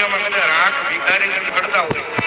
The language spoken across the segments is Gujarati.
દુનિયામાં કદાચ આંખ ભિખારી કરતા હોય.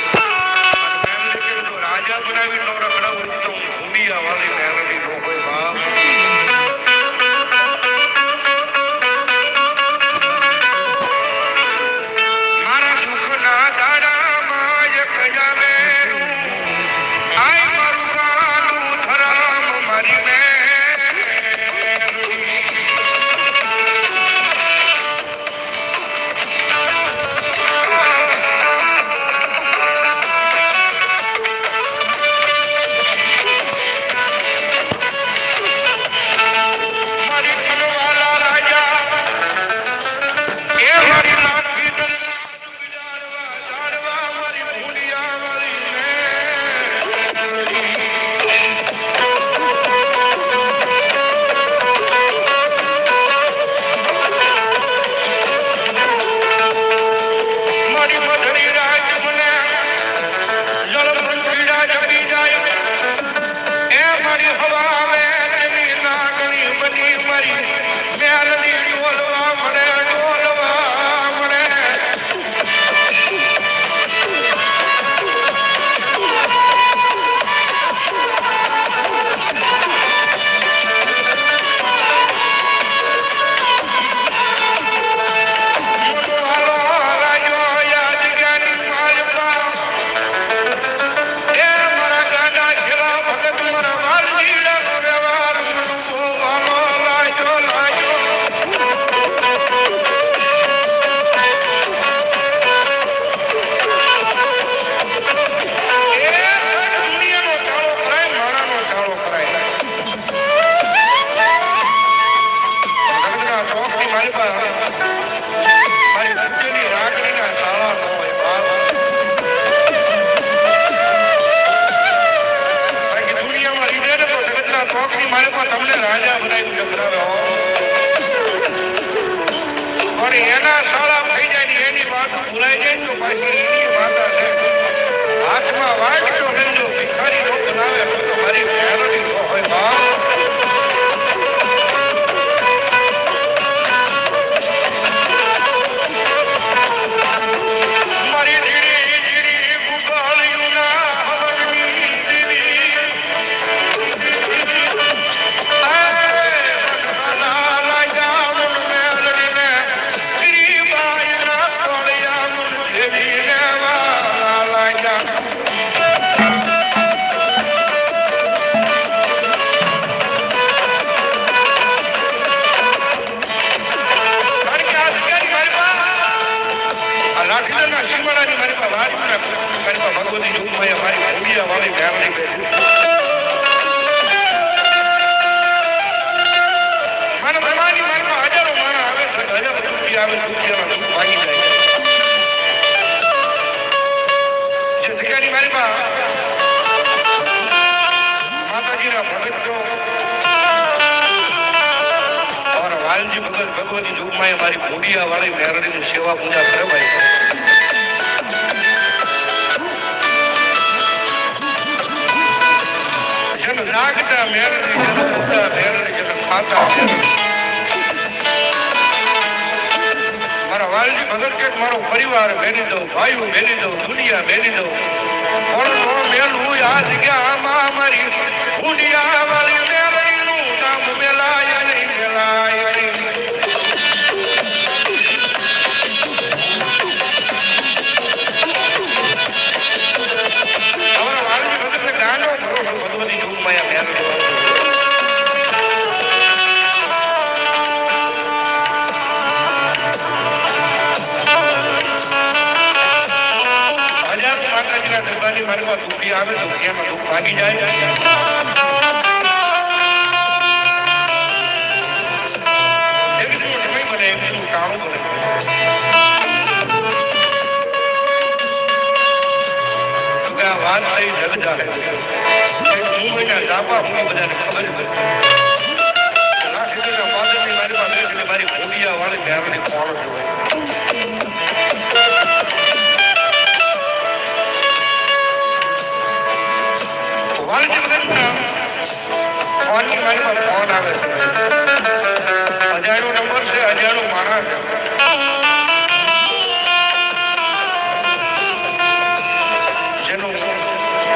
તમને રાજા બનાવી જબરાવ્યો એના સાળા થઈ જાય ને એની વાત ભૂલાઈ જાય તો પાછી એની માતા છે હાથમાં વાંચતો રહેજો ભિખારી લોકો લાવે તો મારી મહેરણી હોય બાપ. સમયે મારી મૂડિયા વાળી મેરડીની સેવા પૂજા કરવાય. જન મારા વાલજી ભગત કે મારો પરિવાર મેરી દઉં, ભાઈઓ મેરી દઉં, દુનિયા મેરી દઉં. પણ મેલ હું આ જગ્યા આ મહામારી દુનિયા વાળી મારી જગજા હું એને ડાબા હું બધાને ખબર મારી મારી ભૂલિયા વાળી ઘરની ફોન આવે છે. અજાણ્યો નંબર છે, અજાણ્યો માણસ.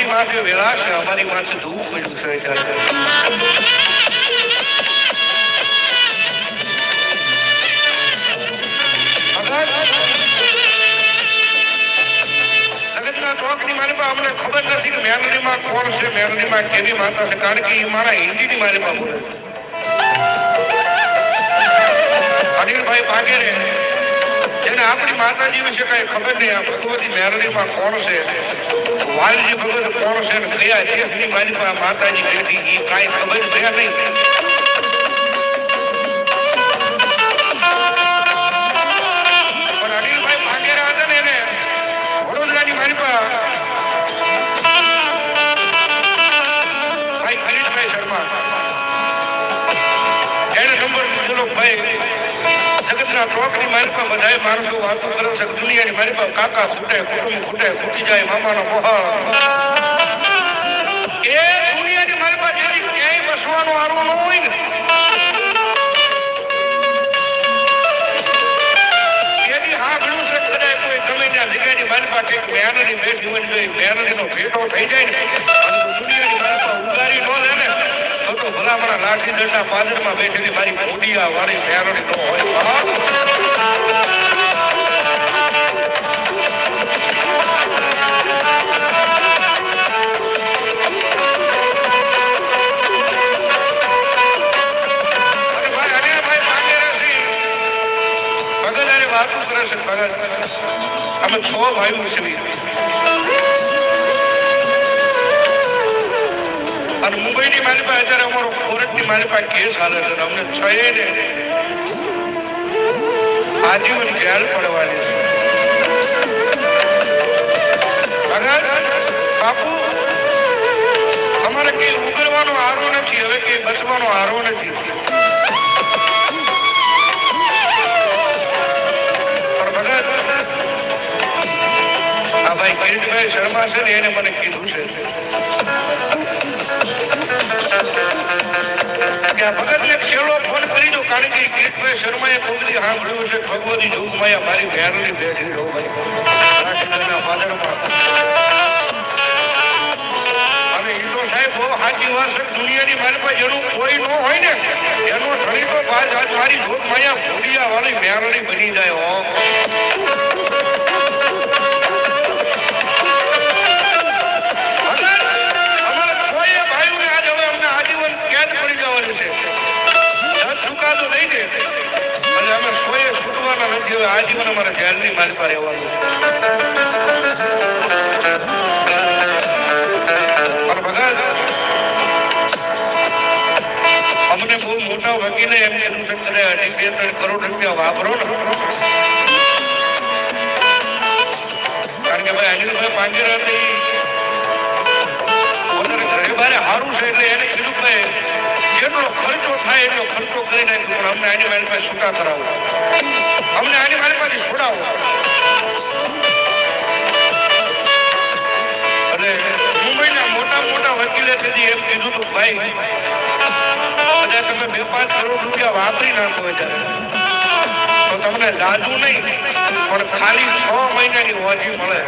અમારી માથે વેળા છે અમને ખબર નથી કે મેલડીમાં કોણ છે મેલડીમાં કેવી માતા છે, કારણ કે મારા હિન્દીની મારી પાસે બોલે અનિલભાઈ ભાગેરે આપણી માતાજી વિશે કઈ ખબર નહીં આ ભગવતી માં કોણ છે વાલજી ભગત કોણ છે કયા દેશની મારી માતાજી બેઠી એ કાંઈ ખબર છે નહીં મારી પાસે બધા માણસો વાતો કરે છે દુનિયાની મારી પાસે કાકા ખૂટે, કુટુંબ ખૂટે, ખૂટી જાય, મામાનો મોહર એ દુનિયાની મારી પાસે ન હોય ને. ત્યાં જગ્યાની મારી પાસે ભેટ જીવન જોઈ મહેનતનો ભેટો થઈ જાય ને દુનિયાની મારી પાસે ઉગારી ન લે ને. તો ભલામણા લાઠી દંડા પાદરમાં બેઠેલી મારી મોડિયા વાળી મહેનત ન હોય. અમે છ ભાઈ અનિલભાઈ અને મુંબઈની મારી પાસે અત્યારે અમારો કોર્ટની મારી પાસે કેસ હાલે છે અમને છ ને આજીવન જેલ પડવાની છે. બાપુ, અમારે કઈ ઉગરવાનો આરો નથી, હવે કઈ બચવાનો આરો નથી. આ ભાઈ કિરીટભાઈ શર્મા છે ને એને મને કીધું છે. ભગતને છેલ્લો ફોન કરી દો, કારણ કે શર્માએ કોકડી સાંભળ્યું છે, ભગવતી જોગમાયા મારી વેરની બેઠી અને એ તો સાહેબ બહુ સાચી વાત છે, દુનિયાની મારી પાસે જેનું કોઈ ન હોય ને, એનો મારી જોગમાયા ભૂડિયા વાળી મેરણી બની જાય, હો. હવે આજીવન અમારા ધ્યાનની મારી પાસે રહેવાનું છે. અમને બહુ મોટા વકીલે એમ કીધું છે અઢી બે ત્રણ કરોડ રૂપિયા વાપરો ને. કારણ કે ભાઈ અનિલભાઈ પાંજરા હતી પોતાને ઘરે બારે સારું છે એટલે એને કીધું કે જેટલો ખર્ચો થાય એટલો ખર્ચો કરી નાખ્યો પણ અમને આની મારી પાસે છૂટા કરાવો. અમને આની મારી પાસે છોડાવો. અને મુંબઈના મોટા મોટા વકીલે તેથી એમ કીધું હતું, ભાઈ, કદાચ તમે બે પાંચ કરોડ રૂપિયા વાપરી નાખો તો તમને દાદુ નહીં, પણ ખાલી છ મહિનાની હોજી મળે.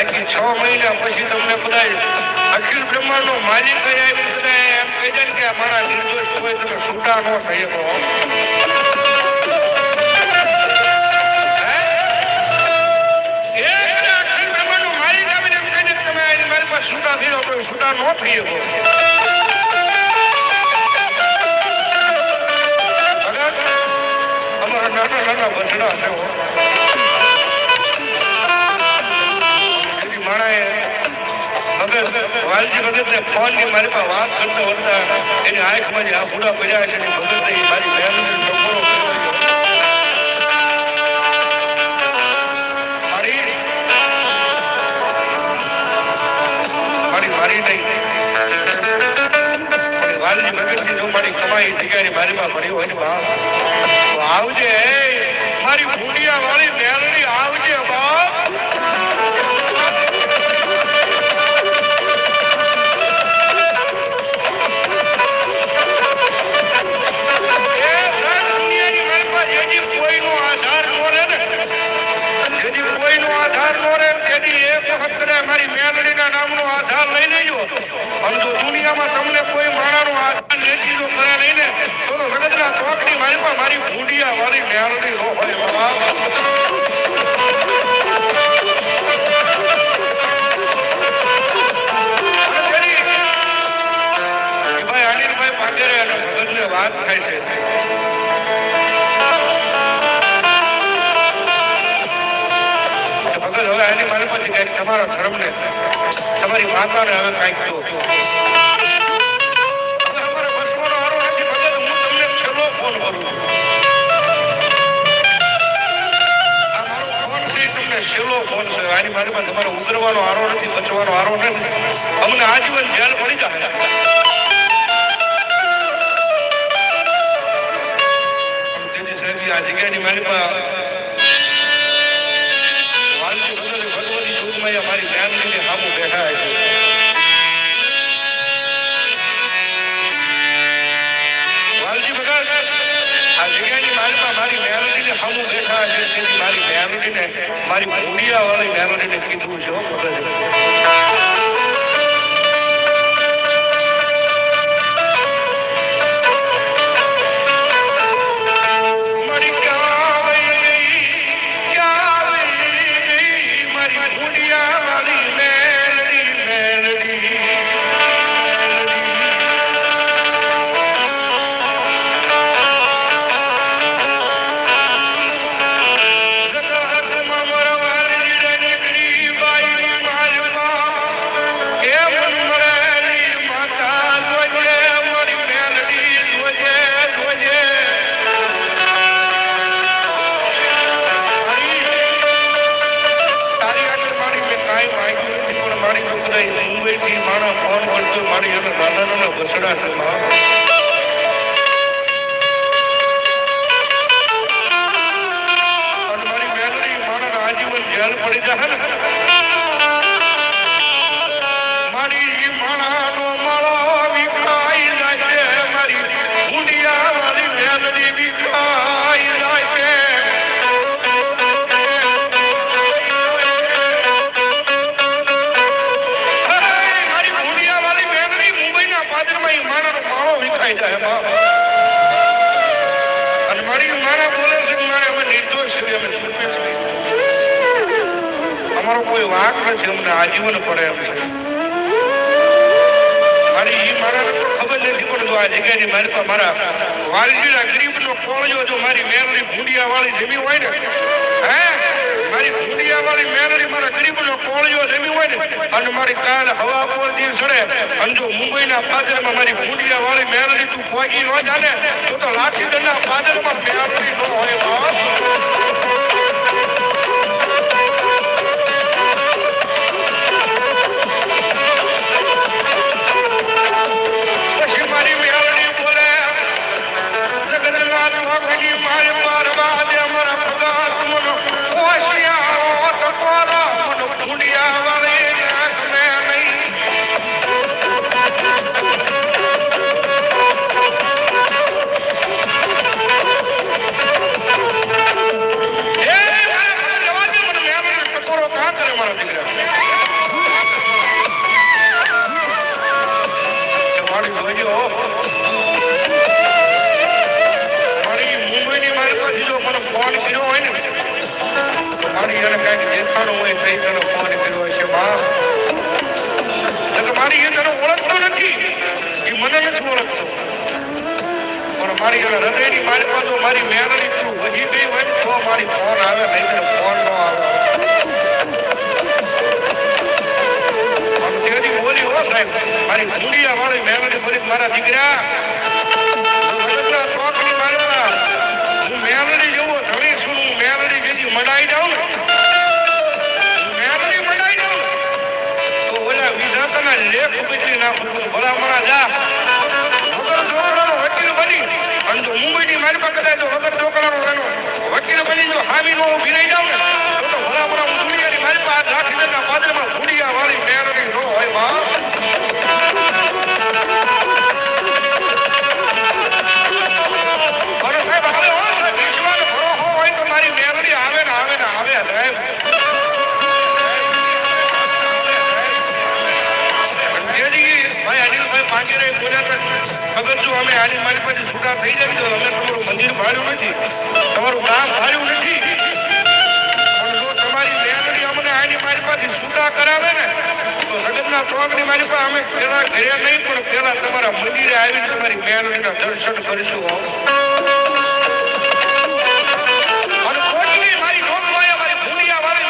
બાકી છ મહિના પછી તમને બધા અખિલ બ્રહ્માંડનો માલિક આવીને બધા એમ કહી દે કે મારા નિર્દોષ હોય તમે છૂટા ન થઈ શકો. છૂટા થઈ જાઓ તો છૂટા ન થઈ શકો. નાના નાના બસડા છે ભગત વાલજી ભગતને ફોનની મારી પાસે વાત કરતા હતા. એની આંખમાં જે આંખુડા પડ્યા છે એની ભગત મારી નહીં. વાલજી ભગતની જો મારી કમાઈ જગ્યાની મારી પાસે પડી હોય ને આવજે મારી ભૂડિયા વાળી મેલડી છેલ્લો ફોન છે. આની મારી પાસે તમારે ઉતરવાનો આરો નથી બચવાનો આરો નથી. અમને આજીવન જેલ પડી જાય આ જગ્યાની મારી પાસે મેલોડીને મારી ભૂડિયા વાળી મેલોડીને કીધું છે મારી નાના નાના વસડા છે અમારો કોઈ વાંક નથી, અમને આજીવન પડે એમ છે. મારી એ મારા તો ખબર નથી પડતું, આ જગ્યાની મારી પાસે મારા વાલજીના ગરીબનો કોળિયો જો મારી મેલડી ભૂંડિયા વાળી જમી હોય ને, હે? મારી ભૂંડિયા વાળી મેલડી મારા ગરીબનો કોળિયો જમી હોય ને, અને મારી કાન હવા પર દી સડે અને જો મુંબઈના પાદરમાં મારી ભૂંડિયા વાળી મેલડી તું ખોગી ન જાને, તો તો લાઠી દંડના પાદરમાં મેલડી ન હોય નથી ઓળખતો પણ મારી હૃદયની મારી પાસે મારી મેળવી છું. હજી બે ને તો મારી ફોન આવે, નહીં ફોન ન આવે. છું જાઉં. મેલડી મડાઈ જાઉં. તો લેખ બદલી નાખું છું. ભલામણા જા. ઢોકળાનો એનો વકીલ બની જો હામી નો ઊભી રહી જાવ ને. ઘરે નહીં, પણ પેલા તમારા મંદિરે આવીને તમારી મેરડીના દર્શન કરીશું આવો. મારી નોકવાયા મારી ભૂલિયા વાળી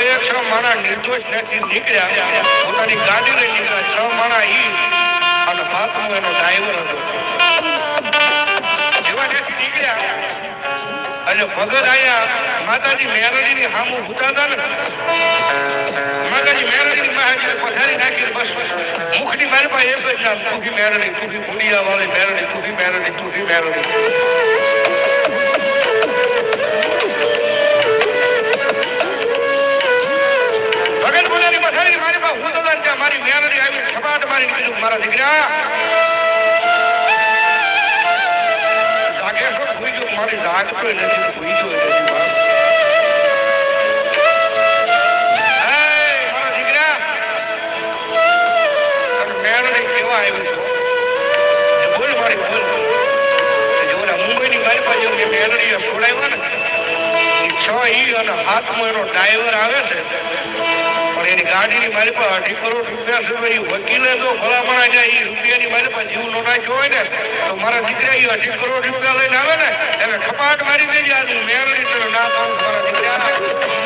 એક છ માણા નિર્દોષ નથી નીકળ્યા. પોતાની ગાડી લઈ નીકળ્યા છ માણા ઈ અને બાપુ એનો ડ્રાઈવર હતો. નીકળ્યા. અને ભગત આયા માતાજી મેરડીની સામું ભૂતા હતા ને. માતાજી મેરડીની મહાજી પથારી નાખી બસ મુખની મારી પાસે એક જ નામ તુખી મેરડી તુખી ભૂલિયા વાળી મેરડી તુખી મેરડી તુખી મેરડી. મારી પાસે હું તો ત્યાં મારી મેરડી આવી સપાટ મારી કીધું, મારા દીકરા જાગે સુઈ ગયો મારી જાગ તો નથી સુઈ ગયો નથી ગાડીની મારી પાસે અઢી કરોડ રૂપિયા છે, ભાઈ. વકીલે જો ભલામણા જાય એ રૂપિયાની મારી પાસે જીવ નો નાખ્યો હોય ને, તો મારા દીકરા એ અઢી કરોડ રૂપિયા લઈને આવે ને, એને ખપાટ મારી દેજે આજે. મેળવી તો ના પાડું મારા દીકરા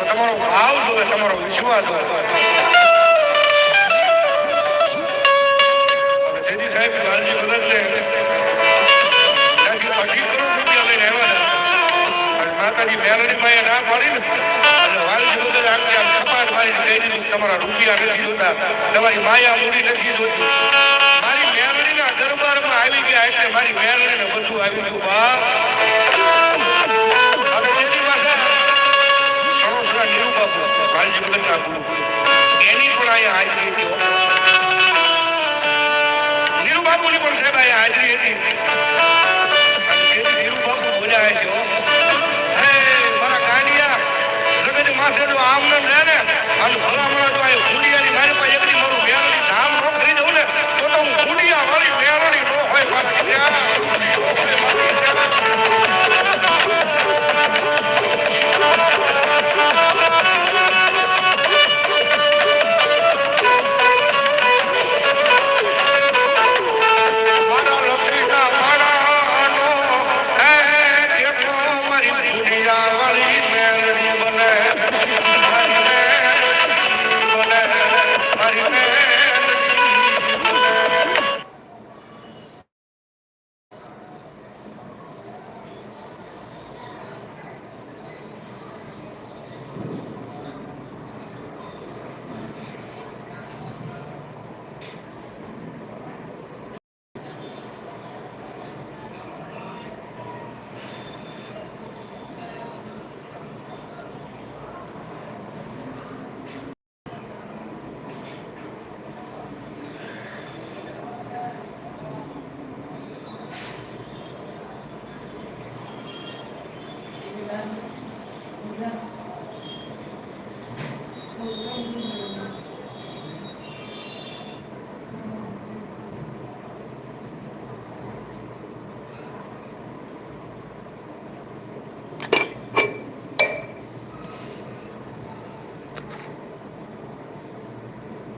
તમારો ભાવ તમારો વિશ્વાસ જોવે સાહેબ લાલજી ત્યાંથી અઢી રૂપિયા લઈને આવ્યા માતાજી મેરડી માએ ના પાડી ને વાલજી ભગત આખી આમ કપાટ કહી તમારા રૂપિયા નથી જોતા. તમારી માયા મૂડી નથી જોતી. મારી મેરડીને બધું આવ્યું છું. બાપુ એની પણ અહીંયા હાજરી હતી. બાપુની પણ સાહેબ અહીંયા હાજરી હતી. અને તેથી નીરુ બાપુ બોલ્યા છે મારા ગાંડિયા, જગત માથે આમ ને ભલામણા જો આ